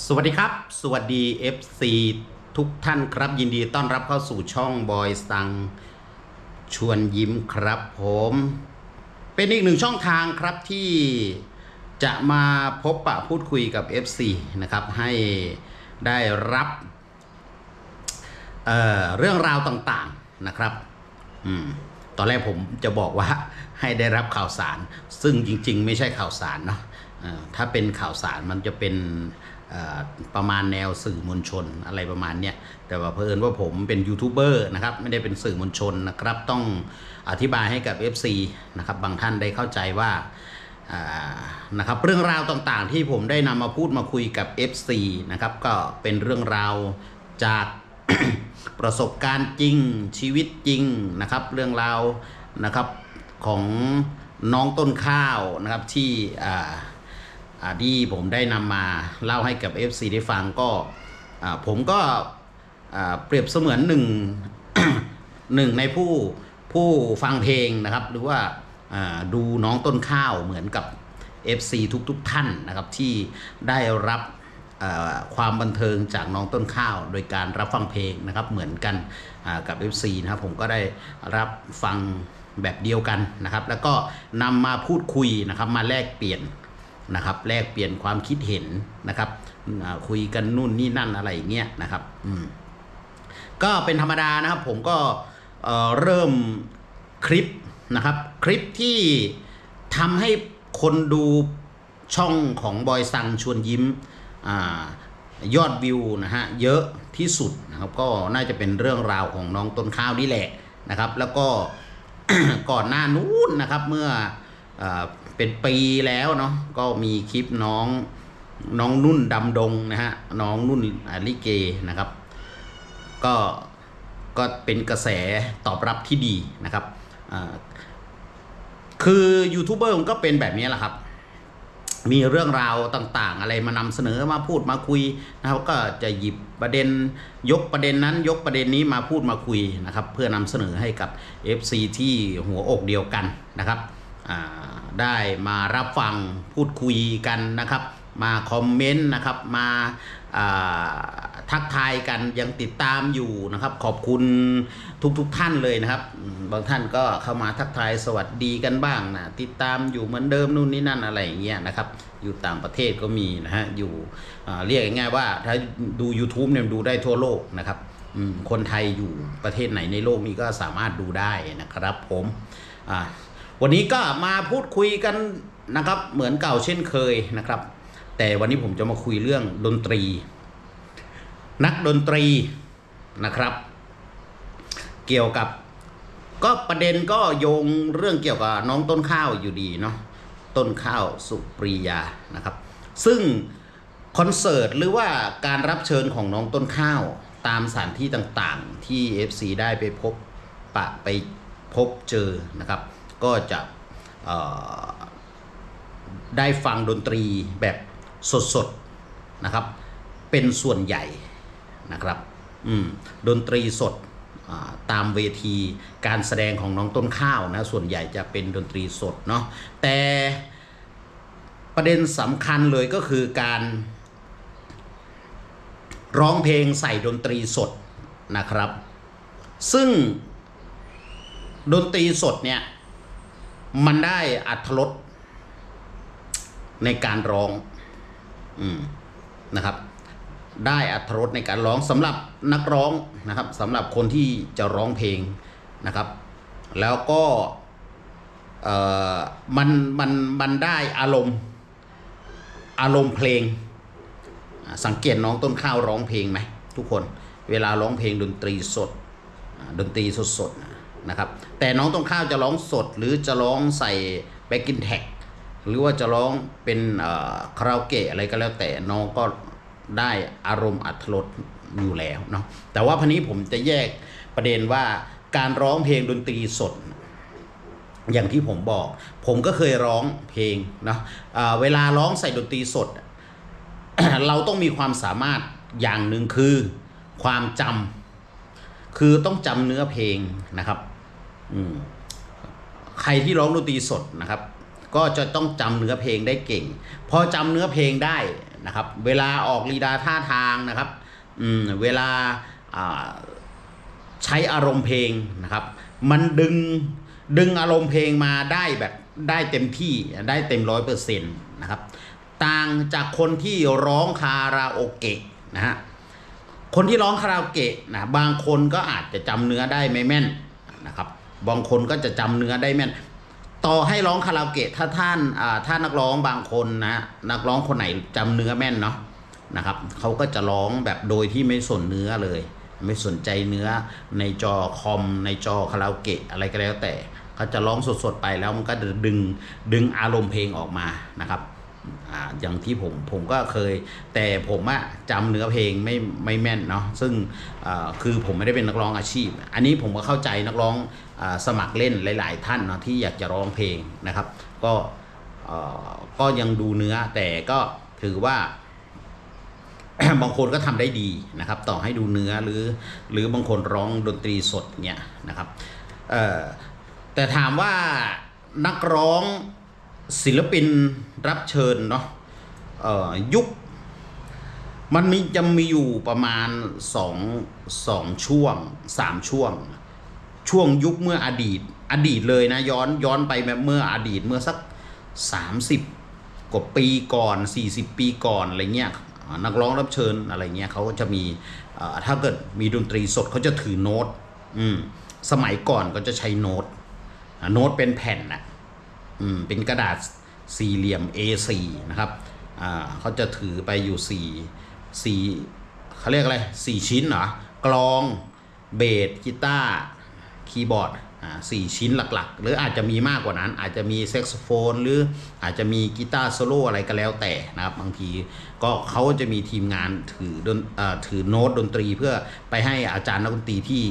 สวัสดีครับ สวัสดี FC ทุกท่านครับ ยินดีต้อนรับเข้าสู่ช่องบอยสังชวนยิ้มครับผม เป็นอีกหนึ่งช่องทางครับที่จะมาพบปะพูดคุยกับ FC นะครับให้ได้รับเเรื่องราวต่างๆนะครับอตอนแรกผมจะบอกว่าให้ได้รับข่าวสาร ซึ่งจริง ๆ ไม่ใช่ข่าวสารเนาะถ้าเป็นข่าวสารมันจะเป็น ประมาณแนวสื่อมวลชนอะไรประมาณเนี้ยแต่ว่าเพิ่นว่าผมเป็นยูทูบเบอร์นะครับไม่ได้เป็นสื่อมวลชนนะครับ ต้องอธิบายให้กับ FC นะครับบางท่านได้เข้าใจว่านะครับเรื่องราวต่างๆ ที่ผมได้นำมาพูดมาคุยกับ FC นะครับก็เป็นเรื่องราวจากประสบการณ์จริงชีวิตจริงนะครับเรื่องราวนะครับของน้องต้นข้าวนะครับที่ ที่ผมได้นำมาเล่าให้กับ FC ได้ฟังก็ผมก็เปรียบเสมือนหนึ่งหนึ่งในผู้ผู้ฟังเพลงนะครับ หรือว่าดูน้องต้นข้าวเหมือนกับ FC ทุกๆทท่านนะครับที่ได้รับความบันเทิงจากน้องต้นข้าว โดยการรับฟังเพลงนะครับเหมือนกันกับ FC นะครับผมก็ได้รับฟังแบบเดียวกันนะครับ แล้วก็นำมาพูดคุยนะครับมาแลกเปลี่ยน นะครับ แลกเปลี่ยนความคิดเห็นนะครับ คุยกันนู่นนี่นั่นอะไรเงี้ยนะครับอืมก็เป็นธรรมดานะครับ ผมก็เเริ่มคลิปนะครับ คลิปที่ทำให้คนดูช่องของบอยซังชวนยิ้มอยอดวิวนะฮะเยอะที่สุดนะครับ ก็น่าจะเป็นเรื่องราวของน้องต้นข้าวนี่แหละนะครับ แล้วก็ก่อนหน้านู้นนะครับเมื่ออ เป็นปีแล้วเนาะก็มีคลิปน้องน้องนุ่นดำดงนะฮะน้องนุ่นอาลิเกนะครับ ก็ก็เป็นกระแสตอบรับที่ดีนะครับคือยูทูบเบอร์มันก็เป็นแบบนี้แหละครับ มีเรื่องราวต่างๆ อะไรมานำเสนอมาพูดมาคุยนะครับก็จะหยิบประเด็นยกประเด็นนั้น ยกประเด็นนี้มาพูดมาคุยนะครับ เพื่อนำเสนอให้กับ FC ที่หัวอกเดียวกันนะครับอ่า ได้มารับฟังพูดคุยกันนะครับ มาคอมเมนต์นะครับ มาทักทายกันยังติดตามอยู่นะครับ ขอบคุณทุกๆทท่านเลยนะครับ บางท่านก็เข้ามาทักทายสวัสดีกันบ้างนะติดตามอยู่เหมือนเดิมนู่นนี่นั่นอะไรอย่างเงี้ยนะครับ อยู่ต่างประเทศก็มีนะฮะอยู่อ่เรียกง่ายๆว่าถ้าดู YouTube เนี่ยดูได้ทั่วโลกนะครับคนไทยอยู่ประเทศไหนในโลกนี้ก็สามารถดูได้นะครับผมอ่า วันนี้ก็มาพูดคุยกันนะครับ เหมือนเก่าเช่นเคยนะครับ แต่วันนี้ผมจะมาคุยเรื่องดนตรี นักดนตรีนะครับ เกี่ยวกับ ก็ประเด็นก็โยงเรื่องเกี่ยวกับน้องต้นข้าวอยู่ดีเนาะต้นข้าวสุปรียานะครับ ซึ่งคอนเสิร์ตหรือว่าการรับเชิญของน้องต้นข้าวตามสถานที่ต่างๆ ที่ FC ได้ไปพบปะไปพบเจอนะครับ ก็จะได้ฟังดนตรีแบบสดๆนะครับ เป็นส่วนใหญ่นะครับดนตรีสดตามเวทีการแสดงของน้องต้นข้าวนะส่วนใหญ่จะเป็นดนตรีสดเนาะแต่ประเด็นสำคัญเลยก็คือการร้องเพลงใส่ดนตรีสดนะครับ ซึ่งดนตรีสดเนี่ย มันได้อัธรสในการร้องอืมนะครับ ได้อัตรสในการร้องสำหรับนักร้องนะครับสำหรับคนที่จะร้องเพลงนะครับ แล้วก็เอ่อมันมันมันได้อารมณ์อารมณ์เพลง สังเกตน้องต้นข้าวร้องเพลงไหมทุกคนเวลาร้องเพลงดนตรีสด ดนตรีสดๆ นะครับ แต่น้องต้นข้าวจะร้องสดหรือจะร้องใส่แบ็กกินแท็กหรือว่าจะร้องเป็นคาราโอเกะอะไรก็แล้วแต่น้องก็ได้อารมณ์อัตรสอยู่แล้วเนาะแต่ว่าพันนี้ผมจะแยกประเด็นว่าการร้องเพลงดนตรีสด อย่างที่ผมบอก ผมก็เคยร้องเพลงเนาะเเวลาร้องใส่ดนตรีสด เราต้องมีความสามารถอย่างหนึ่งคือความจำคือต้องจำเนื้อเพลงนะครับ ใครที่ร้องดนตรีสดนะครับ ก็จะต้องจำเนื้อเพลงได้เก่ง พอจำเนื้อเพลงได้นะครับ เวลาออกลีลาท่าทางนะครับอืมเวลาอ่าใช้อารมณ์เพลงนะครับ มันดึงดึงอารมณ์เพลงมาได้แบบได้เต็มที่ได้เต็มร้อยเปอร์เซ็นต์นะครับ ต่างจากคนที่ร้องคาราโอเกะนะฮะคนที่ร้องคาราโอเกะนะบางคนก็อาจจะจำเนื้อได้ไม่แม่นนะครับ บางคนก็จะจำเนื้อได้แม่น ต่อให้ร้องคาราโอเกะถ้าท่านอ่าถ้านักร้องบางคนนะนักร้องคนไหนจำเนื้อแม่นเนาะนะครับเขาก็จะร้องแบบโดยที่ไม่สนเนื้อเลย ไม่สนใจเนื้อในจอคอม ในจอคาราโอเกะอะไรก็แล้วแต่เขาจะร้องสดๆไปแล้วมันก็จะดึงดึงอารมณ์เพลงออกมานะครับ อย่างที่ผมผมก็เคย แต่ผมอะจำเนื้อเพลงไม่ไม่แม่นเนาะซึ่งคือผมไม่ได้เป็นนักร้องอาชีพ อันนี้ผมก็เข้าใจนักร้องอสมัครเล่นหลาย ๆ ท่านเนาะที่อยากจะร้องเพลงนะครับ ก็ก็ยังดูเนื้อแต่ก็ถือว่าบางคนก็ทำได้ดีนะครับ ต่อให้ดูเนื้อหรือ หรือบางคนร้องดนตรีสดเนี่ยนะครับแต่ถามว่านักร้อง ศิลปินรับเชิญเนาะยุค มันมีจะมีอยู่ประมาณสองสองช่วงสามช่วง ช่วงยุคเมื่ออดีต อดีตเลยนะย้อนย้อนไปแบบเมื่ออดีตเมื่อสักสามสิบกว่าปีก่อนสี่สิบปีก่อนอะไรเงี้ยนักร้องรับเชิญอะไรเงี้ยเขาก็จะมีถ้าเกิดมีดนตรีสดเขาจะถือโน้ตอืมสมัยก่อนก็จะใช้โน้ตโน้ตเป็นแผ่นนะ อืมเป็นกระดาษสี่เหลี่ยม A4 นะครับอ่าเขาจะถือไปอยู่สี่สี่เขาเรียกอะไรสี่ชิ้นเหรอกลองเบสกีตาร์คีย์บอร์ดอ่าสี่ชิ้นหลักๆ หรืออาจจะมีมากกว่านั้น อาจจะมีแซกโซโฟน หรืออาจจะมีกีตาร์โซโล่อะไรก็แล้วแต่นะครับ บางทีก็เขาจะมีทีมงานถือดนอถือโน้ตดนตรีเพื่อไปให้อาจารย์นักดนตรีที่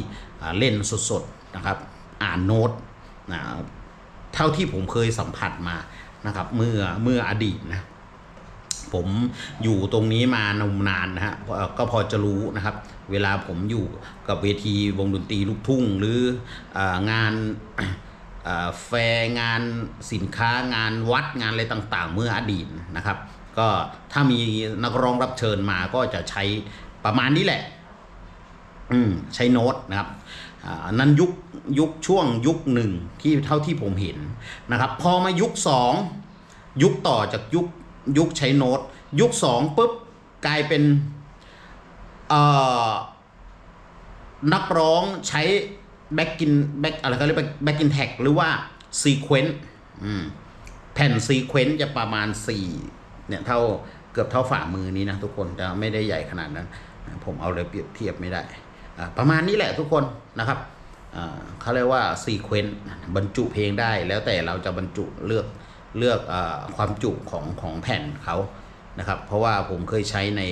เล่นสดๆนะครับ อ่านโน้ตนะ เท่าที่ผมเคยสัมผัสมานะครับ เมื่อเมื่ออดีตนะผมอยู่ตรงนี้มานมนานนะฮะก็พอจะรู้นะครับ เวลาผมอยู่กับเวทีวงดนตรีลูกทุ่ง หรือองานแฟร์งานสินค้างานวัดงานอะไรต่างๆ เมื่ออดีตนะครับ ก็ถ้ามีนักร้องรับเชิญมาก็จะใช้ประมาณนี้แหละ อืมใช้โน้ตนะครับ อ่านั้นยุคยุคช่วงยุคหนึ่งที่เท่าที่ผมเห็นนะครับพอมายุคสองยุคต่อจากยุคยุคใช้โน้ต ยุคสองปุ๊บกลายเป็นนักร้องใช้แบ็กกินแบ็กอะไรเขาเรียกแบ็กกินแท็กหรือว่าซีเควนต์แผ่นซีเควนต์จะประมาณ 4 เนี่ยเท่าเกือบเท่าฝ่ามือนี้นะทุกคนแต่ไม่ได้ใหญ่ขนาดนั้น ผมเอาเลยเปรียบเทียบไม่ได้ ประมาณนี้แหละทุกคนนะครับเขาเรียกว่าซีเควนต์บรรจุเพลงได้ แล้วแต่เราจะบรรจุเลือกเลือกอความจุของของแผ่นเขานะครับ เพราะว่าผมเคยใช้ใน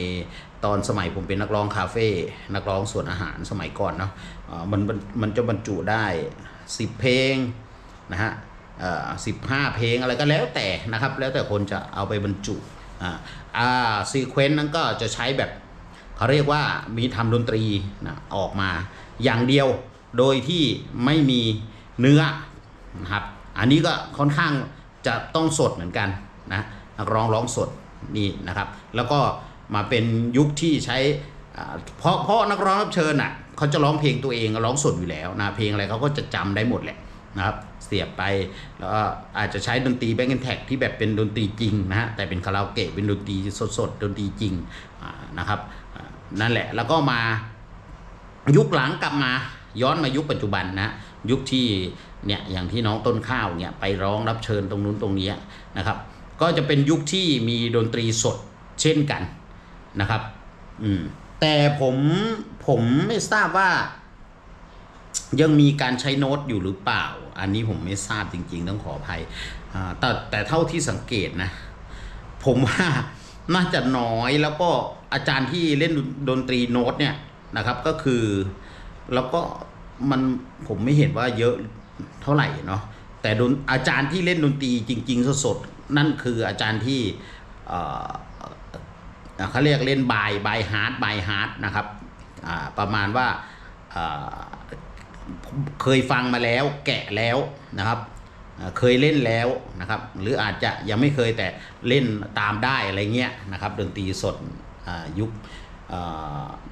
ตอนสมัยผมเป็นนักร้องคาเฟ่นักร้องส่วนอาหารสมัยก่อนเนาะมันมันมันจะบรรจุได้ 10 เพลงนะฮะสิบห้าเพลงอะไรก็แล้วแต่นะครับ แล้วแต่คนจะเอาไปบรรจุอ่าซีเควนต์นั้นก็จะใช้แบบ เขาเรียกว่ามีทำดนตรีนะออกมาอย่างเดียวโดยที่ไม่มีเนื้อนะครับ อันนี้ก็ค่อนข้างจะต้องสดเหมือนกันนะนักร้องร้องสดนี่นะครับ แล้วก็มาเป็นยุคที่ใช้อ่เพราะเพราะนักร้องรับเชิญอะเขาจะร้องเพลงตัวเองร้องสดอยู่แล้วนะเพลงอะไรเขาก็จะจำได้หมดแหละนะครับเสียบไปแล้วก็อาจจะใช้ดนตรีแบ็กแอนแท็กที่แบบเป็นดนตรีจริงนะฮะแต่เป็นคาราโอเกะเป็นดนตรีสดๆดนตรีจริงนะครับ นั่นแหละ แล้วก็มายุคหลังกลับมา ย้อนมายุคปัจจุบันนะยุคที่เนี่ยอย่างที่น้องต้นข้าวเนี่ยไปร้องรับเชิญตรงนู้นตรงนี้นะครับ ก็จะเป็นยุคที่มีดนตรีสดเช่นกันนะครับ อืมแต่ผมผมไม่ทราบว่า ยังมีการใช้โน้ตอยู่หรือเปล่า อันนี้ผมไม่ทราบจริง ๆ ต้องขออภัยแต่แต่เท่าที่สังเกตนะ ผมว่า น่าจะน้อยแล้วก็อาจารย์ที่เล่นดนตรีโน้ตเนี่ยนะครับก็คือแล้วก็มันผมไม่เห็นว่าเยอะเท่าไหร่เนาะแต่ดนอาจารย์ที่เล่นดนตรีจริง ๆ สดๆ นั่นคืออาจารย์ที่เขาเรียกเล่นบายบายฮาร์ดบายฮาร์ดนะครับประมาณว่าเคยฟังมาแล้วแกะแล้วนะครับ เคยเล่นแล้วนะครับหรืออาจจะยังไม่เคยแต่เล่นตามได้อะไรเงี้ยนะครับดนตรีสดยุค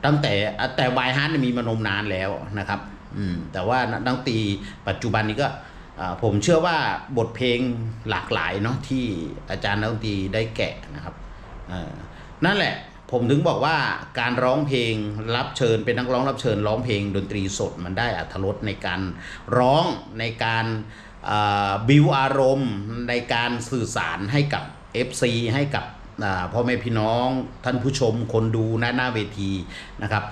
ตั้งแต่แต่บายฮาร์ดมีมานมนานแล้วนะครับอืมแต่ว่านักดนตรีปัจจุบันนี้ก็ผมเชื่อว่าบทเพลงหลากหลายเนาะที่อาจารย์นักดนตรีได้แกะนะครับนั่นแหละผมถึงบอกว่าการร้องเพลงรับเชิญเป็นนักร้องรับเชิญร้องเพลงดนตรีสดมันได้อัธรสในการร้องในการ บิวอารมณ์ในการสื่อสารให้กับ FC ให้กับพ่อแม่พี่น้องท่านผู้ชมคนดูหน้าหน้าเวทีนะครับ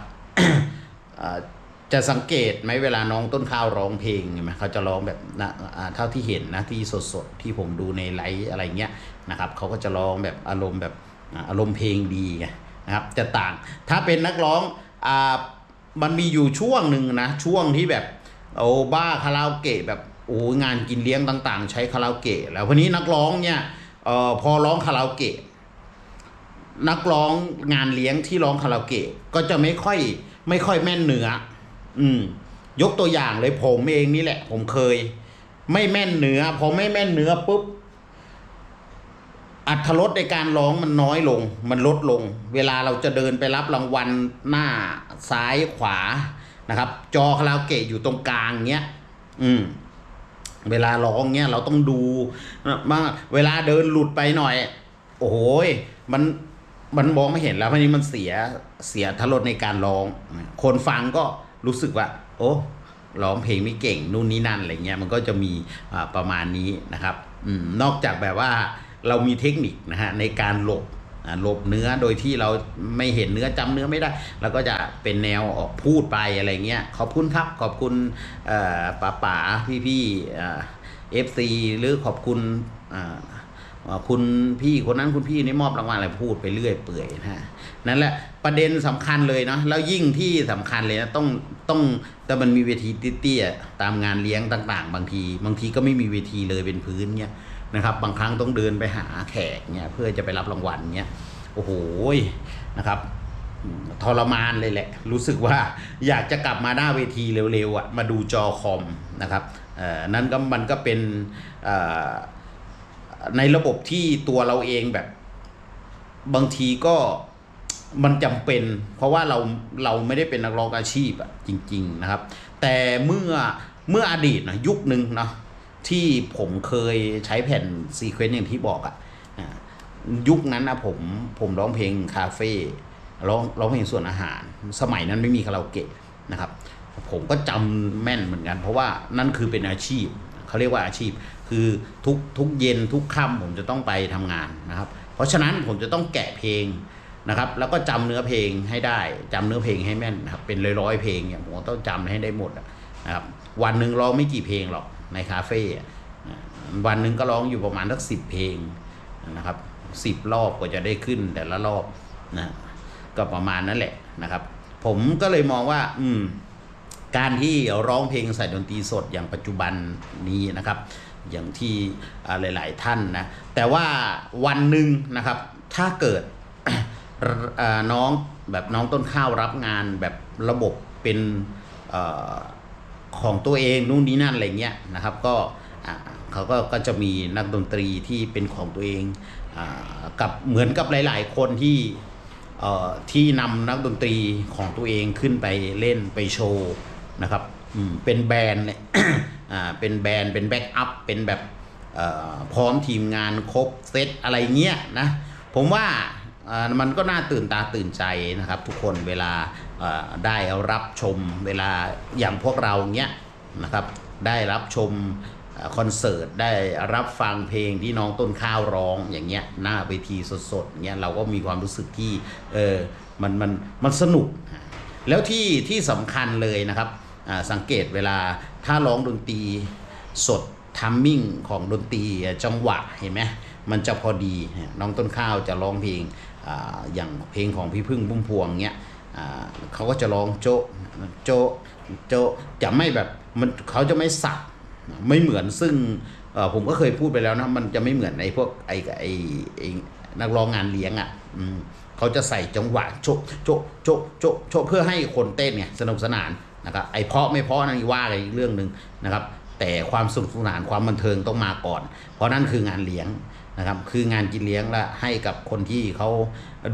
จะสังเกตไหมเวลาน้องต้นข้าวร้องเพลงเห็นไหมเขาจะร้องแบบนะเท่าที่เห็นนะที่สดๆ ที่ผมดูในไลฟ์อะไรเงี้ยนะครับเขาก็จะร้องแบบอารมณ์แบบอารมณ์เพลงดีนะครับจะต่างถ้าเป็นนักร้องอ่ามันมีอยู่ช่วงหนึ่งนะช่วงที่แบบโอ้บ้าคาราโอเกะแบบ โอ้งานกินเลี้ยงต่าง ๆ ใช้คาราโอเกะแล้ววันนี้นักร้องเนี่ยเอ่อพอร้องคาราโอเกะนักร้องงานเลี้ยงที่ร้องคาราโอเกะก็จะไม่ค่อยไม่ค่อยแม่นเนื้ออืม ยกตัวอย่างเลยผมเองนี่แหละ ผมเคย ไม่แม่นเนื้อพอไม่แม่นเนื้อปุ๊บอัตรสในการร้องมันน้อยลง มันลดลง เวลาเราจะเดินไปรับรางวัลหน้าซ้ายขวานะครับ จอคาราโอเกะอยู่ตรงกลางเงี้ย อืม เวลาร้องเงี้ยเราต้องดูมาเวลาเดินหลุดไปหน่อย โอ้โหมันมันมองไม่เห็นแล้วพราะนี้มันเสียเสียทรสในการร้อง คนฟังก็รู้สึกว่า โอ้ร้องเพลงไม่เก่งนู่นนี่นั่นอะไรเงี้ยมันก็จะมีประมาณนี้นะครับอนอกจากแบบว่าเรามีเทคนิคนะฮะในการหลบ หลบเนื้อโดยที่เราไม่เห็นเนื้อจำเนื้อไม่ได้เราก็จะเป็นแนวออกพูดไปอะไรเงี้ยขอบคุณครับขอบคุณป๋าป๋าพี่พี่เอฟซีหรือขอบคุณคุณพี่คนนั้นคุณพี่นี่มอบรางวัลอะไรพูดไปเรื่อยเปื่อยนะฮะนั่นแหละประเด็นสำคัญเลยเนาะแล้วยิ่งที่สำคัญเลยนะต้องต้องแต่มันมีเวทีเตี้ยตามงานเลี้ยงต่าง ๆ บางที บางทีก็ไม่มีเวทีเลยเป็นพื้นเงี้ย นะครับบางครั้งต้องเดินไปหาแขกเนี่ยเพื่อจะไปรับรางวัลเงี้ยโอ้โหนะครับทรมานเลยแหละ รู้สึกว่าอยากจะกลับมาหน้าเวทีเร็วๆอะมาดูจอคอมนะครับเออนั่นก็มันก็เป็นในระบบที่ตัวเราเองแบบ บางทีก็มันจำเป็น เพราะว่าเราเราไม่ได้เป็นนักร้องอาชีพอะจริง ๆนะครับ แต่เมื่อเมื่ออดีตนะยุคหนึ่งเนาะ ที่ผมเคยใช้แผ่นซีเควนต์อย่างที่บอกอะอ่ายุคนั้นนะผมผมร้องเพลงคาเฟ่ร้องร้องเพลงส่วนอาหาร สมัยนั้นไม่มีคาราโอเกะนะครับ ผมก็จำแม่นเหมือนกัน เพราะว่านั่นคือเป็นอาชีพเขาเรียกว่าอาชีพ คือทุกทุกเย็นทุกค่ำผมจะต้องไปทำงานนะครับ เพราะฉะนั้นผมจะต้องแกะเพลงนะครับ แล้วก็จำเนื้อเพลงให้ได้จำเนื้อเพลงให้แม่นนะครับเป็นร้อยๆเพลงเนี่ยผมต้องจำให้ได้หมดนะครับ วันหนึ่งร้องไม่กี่เพลงหรอก ในคาเฟ่อวันหนึ่งก็ร้องอยู่ประมาณสักสิบเพลงนะครับสิบรอบกว่าจะได้ขึ้นแต่ละรอบนะก็ประมาณนั้นแหละนะครับ ผมก็เลยมองว่า อืม การที่ร้องเพลงใส่ดนตรีสดอย่างปัจจุบันนี้นะครับ อย่างที่หลาย ๆ ท่านนะแต่ว่าวันหนึ่งนะครับ ถ้าเกิดน้องแบบน้องต้นข้าวรับงานแบบระบบเป็น ของตัวเองนู่นนี่นั่นอะไรเงี้ยนะครับก็เขาก็ก็จะมีนักดนตรีที่เป็นของตัวเองอกับเหมือนกับหลาย ๆ คนที่ที่นำนักดนตรีของตัวเองขึ้นไปเล่นไปโชว์นะครับเป็นแบรนด์เนี่ยเป็นแบรนด์เป็นแบ็กอัพเป็นแบบพร้อมทีมงานครบเซตอะไรเงี้ยนะผมว่ามันก็น่าตื่นตาตื่นใจนะครับทุกคนเวลา ได้รับชมเวลาอย่างพวกเราเงี้ยนะครับได้รับชมอคอนเสิร์ตได้รับฟังเพลงที่น้องต้นข้าวร้องอย่างเงี้ยหน้าเวทีสดๆเงี้ยเราก็มีความรู้สึกที่เออมันมันมันสนุก แล้วที่ที่สำคัญเลยนะครับสังเกตเวลาถ้าร้องดนตรีสดทัมมิ่งของดนตรีจังหวะเห็นไหมมันจะพอดีน้องต้นข้าวจะร้องเพลงออย่างเพลงของพี่พึ่งพุ่มพวงเงี้ย เขาก็จะร้องโจะโจะโจะจะไม่แบบมันเขาจะไม่สับไม่เหมือนซึ่งผมก็เคยพูดไปแล้วนะมันจะไม่เหมือนไอ้พวกไอ้ไอ้ไอ้นักร้องงานเลี้ยงอะเขาจะใส่จังหวะโจโจโจโจโจเพื่อให้คนเต้นเนี่ยสนุกสนานนะครับไอ้เพาะไม่เพาะนั่นว่ากันอีกเรื่องหนึ่งนะครับ แต่ความสนุกสนานความบันเทิงต้องมาก่อน เพราะนั่นคืองานเลี้ยง นะครับคืองานกินเลี้ยงและให้กับคนที่เขา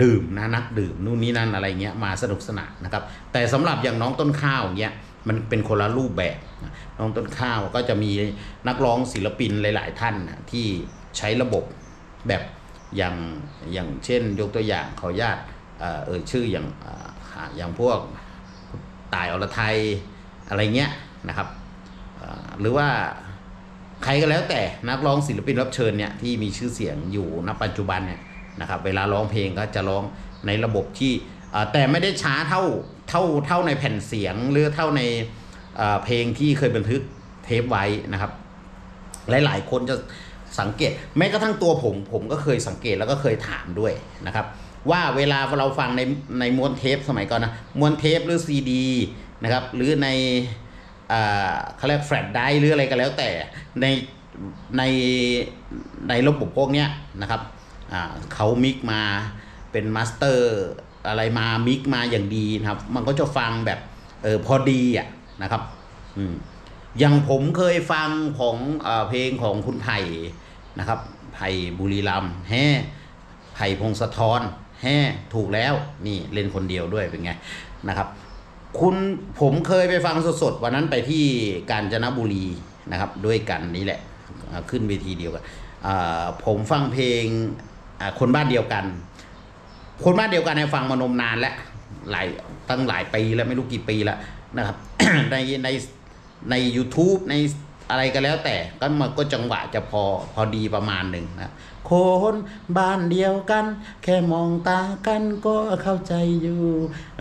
ดื่มนะนักดื่มนู่นนี่นั่นอะไรเงี้ยมาสนุกสนานนะครับแต่สำหรับอย่างน้องต้นข้าวเงี้ยมันเป็นคนละรูปแบบน้องต้นข้าวก็จะมีนักร้องศิลปินหลาย ๆ ท่านนะที่ใช้ระบบแบบอย่างอย่างเช่น ยกตัวอย่างขออนุญาตเอ่อเอ่ยชื่ออย่างออย่างพวกตายอรไทยอะไรเงี้ยนะครับหรือว่า ใครก็แล้วแต่นักร้องศิลปินรับเชิญเนี่ยที่มีชื่อเสียงอยู่ณปัจจุบันเนี่ยนะครับเวลาร้องเพลงก็จะร้องในระบบที่แต่ไม่ได้ช้าเท่าเท่าเท่าในแผ่นเสียงหรือเท่าในเเพลงที่เคยบันทึกเทปไว้นะครับ หลาย ๆ คนจะสังเกตแม้กระทั่งตัวผมผมก็เคยสังเกตแล้วก็เคยถามด้วยนะครับ ว่าเวลาเราฟังในในม้วนเทปสมัยก่อนนะม้วนเทปหรือซีดีนะครับหรือใน เขาเรียกแฟลชไดร์หรืออะไรก็แล้วแต่ในในในระบบพวกเนี้ยนะครับเขามิกมาเป็นมาสเตอร์อะไรมามิกมาอย่างดีนะครับ มันก็จะฟังแบบเออพอดีอะนะครับอืมอย่างผมเคยฟังของเอเพลงของคุณไผ่นะครับ ไผ่บุรีรัมแฮ่ไผ่พงศธรแฮ่ถูกแล้วนี่เล่นคนเดียวด้วยเป็นไงนะครับ คุณผมเคยไปฟังสดๆวันนั้นไปที่กาญจนบุรีนะครับ ด้วยกันนี่แหละ ขึ้นเวทีเดียวกันผมฟังเพลงคนบ้านเดียวกัน คนบ้านเดียวกันเนี่ยฟังมานมนานแล้วหลายตั้งหลายปีแล้วไม่รู้กี่ปีแล้วนะครับ ในในใน u t u b e ในอะไรก็แล้วแต่ก็มันก็จังหวะจะพอพอดีประมาณหนึ่งนะ คนบ้านเดียวกัน แค่มองตากันก็เข้าใจอยู่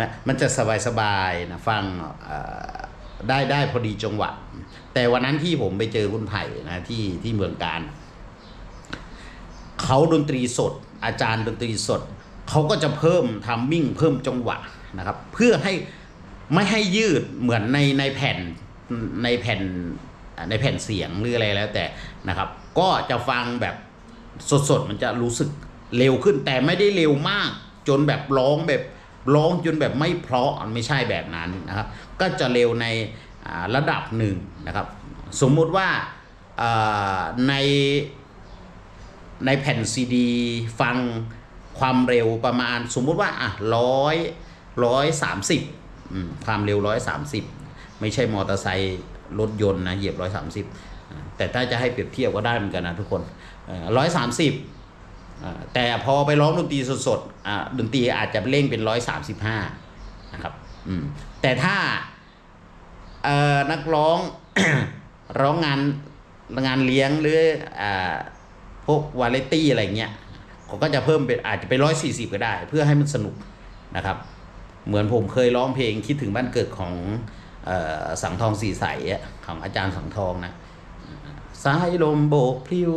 นะมันจะสบายสบายๆนะฟังได้ได้พอดีจังหวะ แต่วันนั้นที่ผมไปเจอคุณไผ่นะที่ที่เมืองการเขาดนตรีสด อาจารย์ดนตรีสดเขาก็จะเพิ่มทัมมิ่งเพิ่มจังหวะนะครับ เพื่อให้ไม่ให้ยืดเหมือนในในแผ่นในแผ่นในแผ่นเสียงหรืออะไรแล้วแต่นะครับ ก็จะฟังแบบ สดๆมันจะรู้สึกเร็วขึ้นแต่ไม่ได้เร็วมาก จนแบบร้องแบบร้องจนแบบไม่เพราะไม่ใช่แบบนั้นนะครับ ก็จะเร็วในระดับหนึ่งนะครับ สมมุติว่าอ่าในในแผ่นซีดีฟังความเร็วประมาณ สมมุติว่าอะร้อยร้อยสามสิบความเร็วร้อยสามสิบไม่ใช่มอเตอร์ไซค์รถยนต์นะเหยียบร้อยสามสิบ แต่ถ้าจะให้เปรียบเทียบก็ได้เหมือนกันนะทุกคนร้อยสามสิบแต่พอไปร้องดนตรีสดๆดนตรีอาจจะเร่งเป็นร้อยสามสิบห้านะครับอืมแต่ถ้านักร้องร้องงานงานเลี้ยงหรืออพวกวาเลตี้อะไรเงี้ยเขาก็จะเพิ่มเป็นอาจจะเป็นร้อยสี่สิบก็ได้ เพื่อให้มันสนุกนะครับ เหมือนผมเคยร้องเพลงคิดถึงบ้านเกิดของอสังทองสีใสของอาจารย์สังทองนะ สายลมโบกพลิ้ว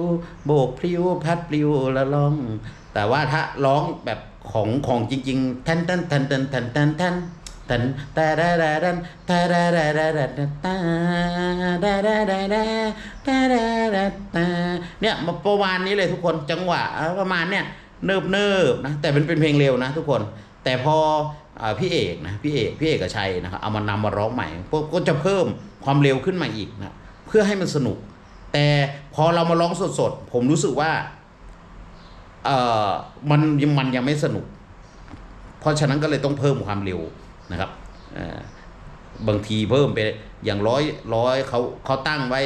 โบกพลิ้ว พัดพลิวละล่อง แต่ว่าถ้าร้องแบบของของจริงๆทันทันทันทันทันทันทันตันตาดาดาดันตาดาดาดาดแตาตาดาดาดาดาตาดาดาตเนี่ยประมาณนี้เลยทุกคนจังหวะประมาณเนี่ยเนิบเนิบนะแต่เป็นเป็นเพลงเร็วนะทุกคน แต่พอพี่เอกนะพี่เอกพี่เอกกับชัยนะครับเอามานำมาร้องใหม่ก็จะเพิ่มความเร็วขึ้นมาอีกนะเพื่อให้มันสนุก แต่พอเรามาร้องสดๆ ผมรู้สึกว่าเออมันยังมันยังไม่สนุก เพราะฉะนั้นก็เลยต้องเพิ่มความเร็วนะครับบางทีเพิ่มไปอย่างร้อยร้อยเขาเขาตั้งไว้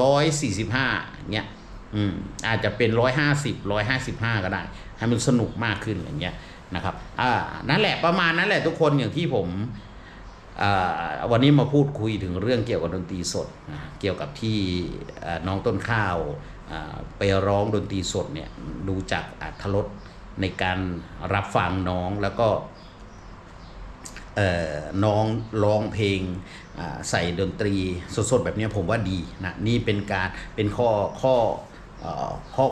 ร้อยสี่สิบห้าเงี้ยอืมอาจจะเป็นร้อยห้าสิบร้อยห้าสิบห้าก็ได้ ให้มันสนุกมากขึ้นอย่างเงี้ยนะครับอ่านั่นแหละประมาณนั้นแหละทุกคนอย่างที่ผม วันนี้มาพูดคุยถึงเรื่องเกี่ยวกับดนตรีสด เกี่ยวกับที่น้องต้นข้าวไปร้องดนตรีสดเนี่ยดูจากอัธรสในการรับฟังน้องแล้วก็น้องร้องเพลงใส่ดนตรีสดๆแบบนี้ผมว่าดีนะนี่เป็นการเป็นข้อข้อเอ่อข้อ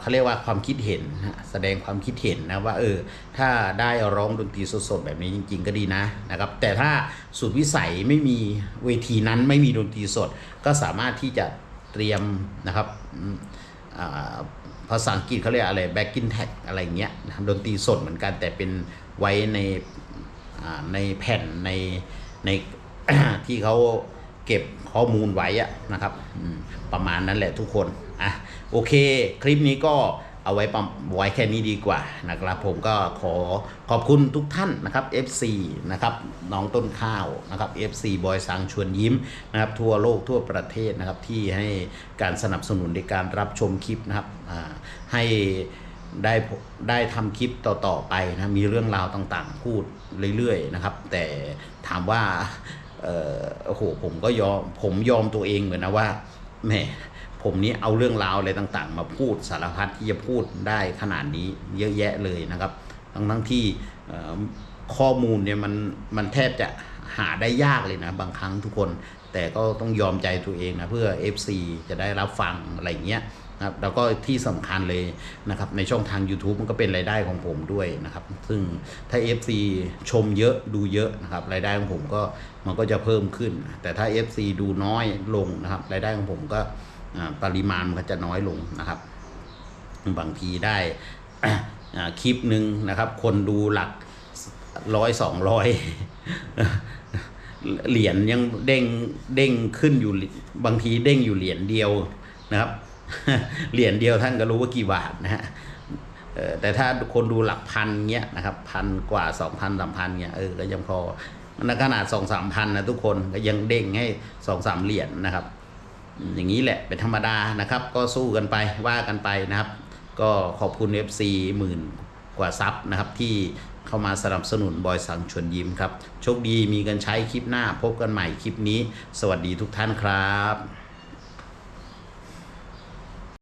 เขาเรียกว่าความคิดเห็นแสดงความคิดเห็นนะว่าเออถ้าได้ร้องดนตรีสดๆแบบนี้จริง ๆ ก็ดีนะนะครับ แต่ถ้าสุดวิสัยไม่มีเวทีนั้นไม่มีดนตรีสด ก็สามารถที่จะเตรียมนะครับภาษาอังกฤษเขาเรียกอะไร backing tag อะไรเงี้ยดนตรีสดเหมือนกันแต่เป็นไว้ในในแผ่นในในที่เขาเก็บข้อมูลไว้อะนะครับประมาณนั้นแหละทุกคน อะโอเค คลิปนี้ก็เอาไว้ประไว้แค่นี้ดีกว่านะครับ ผมก็ขอขอบคุณทุกท่านนะครับ FC นะครับน้องต้นข้าวนะครับ FC บอยสังชวนยิ้มนะครับทั่วโลกทั่วประเทศนะครับที่ให้การสนับสนุนในการรับชมคลิปนะครับอ่าให้ได้ได้ทำคลิปต่อๆไปนะมีเรื่องราวต่างๆ พูดเรื่อยๆนะครับ แต่ถามว่าโอ้โหผมก็ยอมผมยอมตัวเองเหมือนนะว่าแหม ผมนี้เอาเรื่องราวอะไรต่างๆ มาพูดสารพัดที่จะพูดได้ขนาดนี้เยอะแยะเลยนะครับ ทั้งทั้งที่ข้อมูลเนี่ยมันมันแทบจะหาได้ยากเลยนะ บางครั้งทุกคน แต่ก็ต้องยอมใจตัวเองนะ เพื่อ FC จะได้รับฟังอะไรเงี้ยนะครับแล้วก็ที่สำคัญเลยนะครับในช่องทาง YouTube มันก็เป็นรายได้ของผมด้วยนะครับ ซึ่งถ้า FC ชมเยอะดูเยอะนะครับรายได้ของผมก็มันก็จะเพิ่มขึ้น แต่ถ้า FC ดูน้อยลงนะครับรายได้ของผมก็ ปริมาณมันก็จะน้อยลงนะครับ บางทีได้คลิปหนึ่งนะครับ คนดูหลักร้อยสองร้อยเหรียญยังเด้งเด้งขึ้นอยู่บางทีเด้งอยู่เหรียญเดียวนะครับ เหรียญเดียวท่านก็รู้ว่ากี่บาทนะฮะแต่ถ้าคนดูหลักพันเงี้ยนะครับพันกว่าสองพันสามพันเงี้ยเออก็ยังพอในขนาดสองสามพันนะทุกคนก็ยังเด้งให้สองสามเหรียญนะครับ อย่างนี้แหละเป็นธรรมดานะครับ ก็สู้กันไปว่ากันไปนะครับ ก็ขอบคุณ FC หมื่นกว่าซับนะครับที่เข้ามาสนับสนุนบอยสังชวนยิ้มครับ โชคดีมีกันใช้คลิปหน้าพบกันใหม่คลิปนี้ สวัสดีทุกท่านครับ